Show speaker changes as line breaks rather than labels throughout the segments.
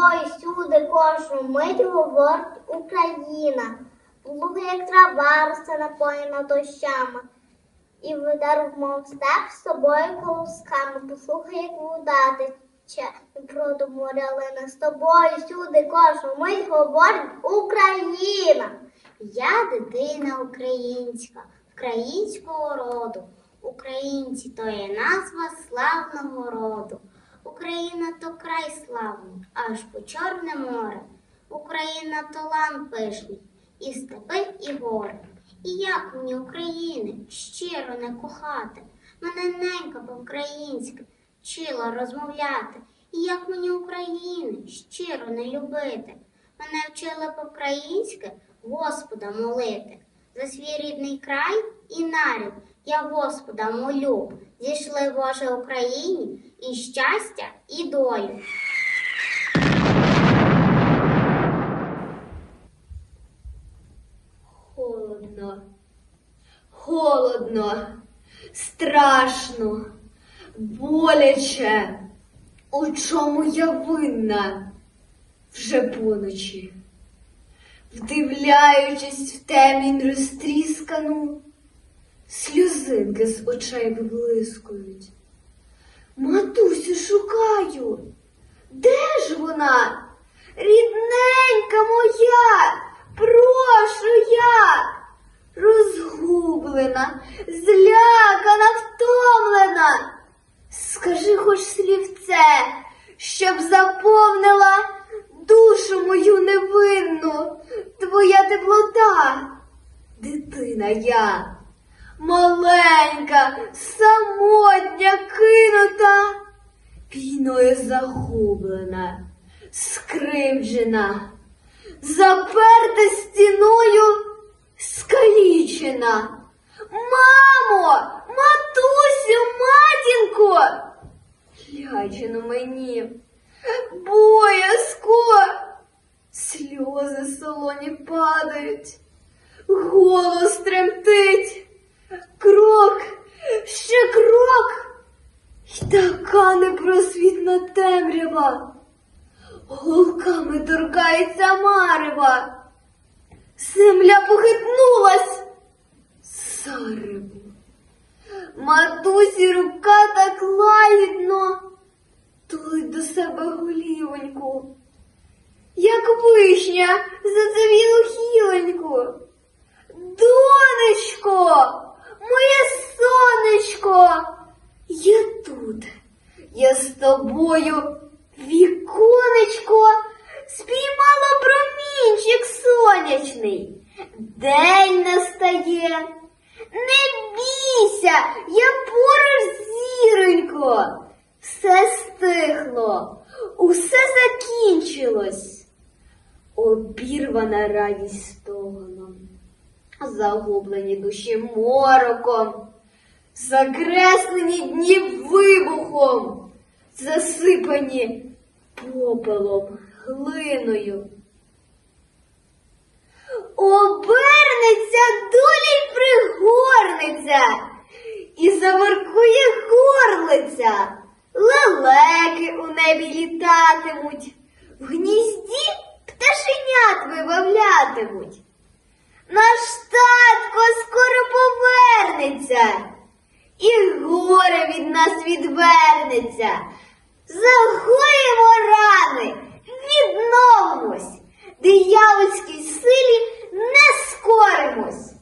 тобою сюди кожну мить говорить Україна. Луги, як трава росте напоєна дощами. І веде мов степ з собою колосками. Послухай, як вода тече і проду моря лине. З тобою сюди кожну мить говорить Україна. Я дитина українська, українського роду. Українці то є назва славного роду. Україна то край славний, аж по Чорне море. Україна то лан пишний, і степи, і гори. І як мені України щиро не кохати, мене ненька по-українськи вчила розмовляти. І як мені України щиро не любити, мене вчила по-українськи Господа молити. За свій рідний край і нарід я Господа молю. Зійшли Боже Україні і щастя, і долю.
Холодно, холодно, страшно, боляче. У чому я винна вже поночі, вдивляючись в темінь розтріскану, сльозинки з очей виблискують. Матусю шукаю. Де ж вона? Рідненька моя, прошу я, розгублена, злякана, втомлена. Скажи хоч слівце, щоб заповнила душу мою невинну, твоя теплота, дитина я, маленька, самотня, кинута, війною загублена, скривджена, заперта стіною, скалічена. Мамо, матусю, матінко, лячено мені, боязко, сльози солоні падають, голос тремтить, крок, ще крок, й така непросвітна темрява, голками торкається марева, земля похитнулась. Саребу. Матусі рука так лагідно тулить до себе голівоньку, як вишня за цивілу хіленьку. Донечко, моє сонечко, я тут, я з тобою, віконечко, спіймала промінчик сонячний. День настає. Не бійся, я поруч зіронько. Все стихло, усе закінчилось. Обірвана радість стогоном, загублені душі мороком, закреслені дні вибухом, засипані попелом, глиною. Обернеться долі й пригорнеться, і заворкує горлиця, лелеки у небі літатимуть, в гнізді пташенят вибавлятимуть. Наш татко скоро повернеться, і горе від нас відвернеться. Загоїмо рани, відновимось, диявольській силі не скоримось.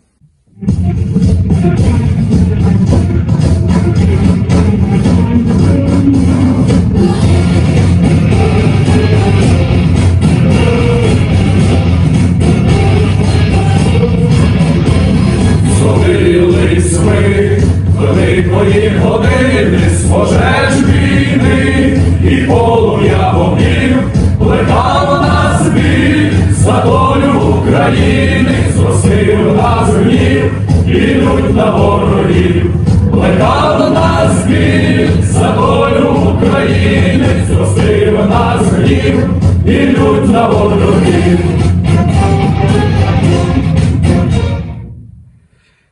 Ідуть на ворогів, плекало нас біль за долю України, зростив нас гнів, ідуть на ворогів.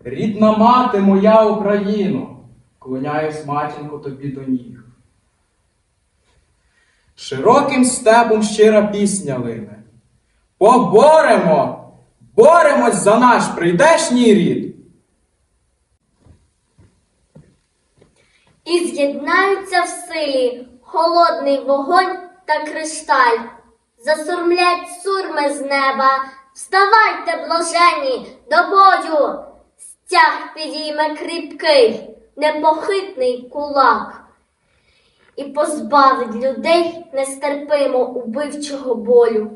Рідна мати моя Україно, клоняюсь матінко тобі до ніг. широким степом щира пісня лине. Поборемо, боремось за наш прийдешній рід.
І з'єднаються в силі холодний вогонь та кришталь. Засурмлять сурми з неба, вставайте, блажені, до бою. Стяг підійме кріпкий, непохитний кулак. І позбавить людей нестерпимо убивчого болю.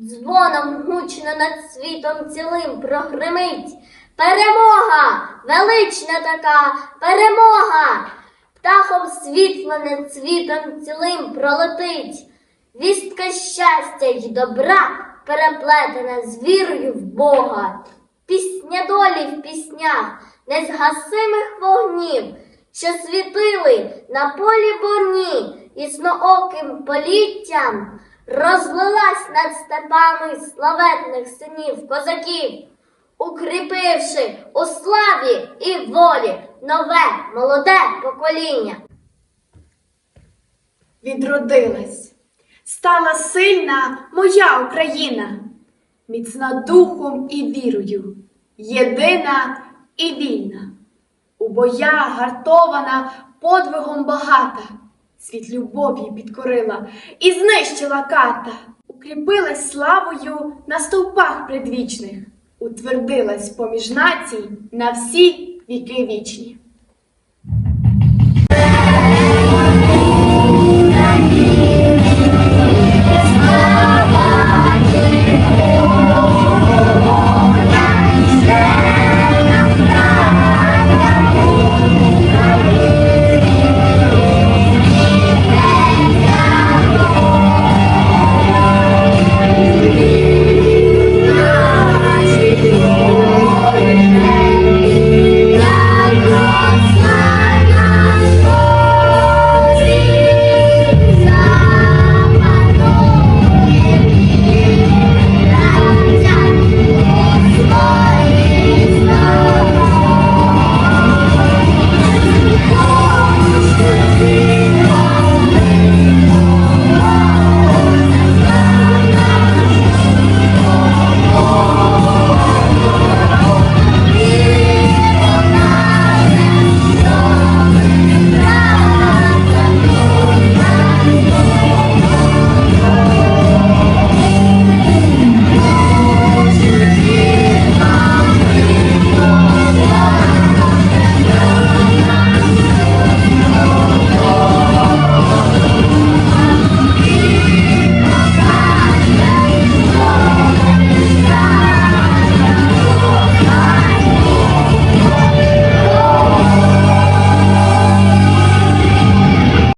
Дзвоном гучно над світом цілим прогримить. Перемога! Велична така перемога! Птахом світла над світом цілим пролетить. Вістка щастя й добра переплетена з вірою в Бога. Пісня долі в піснях незгасимих вогнів, що світили на полі бурні яснооким політтям, розлилась над степами славетних синів козаків, укріпивши у славі і волі нове молоде покоління.
відродилась. Стала сильна моя Україна, міцна духом і вірою, єдина і вільна. У боях гартована подвигом багата, світ любов'ю підкорила і знищила ката, укріпилась славою на стовпах предвічних, утвердилась поміж націй на всі віки вічні.